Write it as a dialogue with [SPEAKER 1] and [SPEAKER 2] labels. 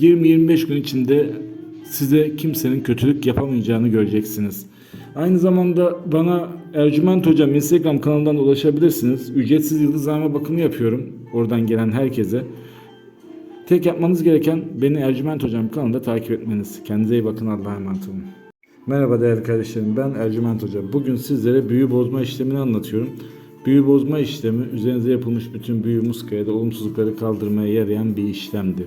[SPEAKER 1] 20-25 gün içinde size kimsenin kötülük yapamayacağını göreceksiniz. Aynı zamanda bana Ercüment Hocam Instagram kanalından ulaşabilirsiniz. Ücretsiz yıldızlama bakımı yapıyorum. Oradan gelen herkese. Tek yapmanız gereken beni Ercüment Hocam kanalında takip etmeniz. Kendinize iyi bakın Allah'a emanet olun. Merhaba değerli kardeşlerim ben Ercüment Hoca. Bugün sizlere büyü bozma işlemini anlatıyorum. Büyü bozma işlemi üzerinize yapılmış bütün büyü muskaya da olumsuzlukları kaldırmaya yarayan bir işlemdir.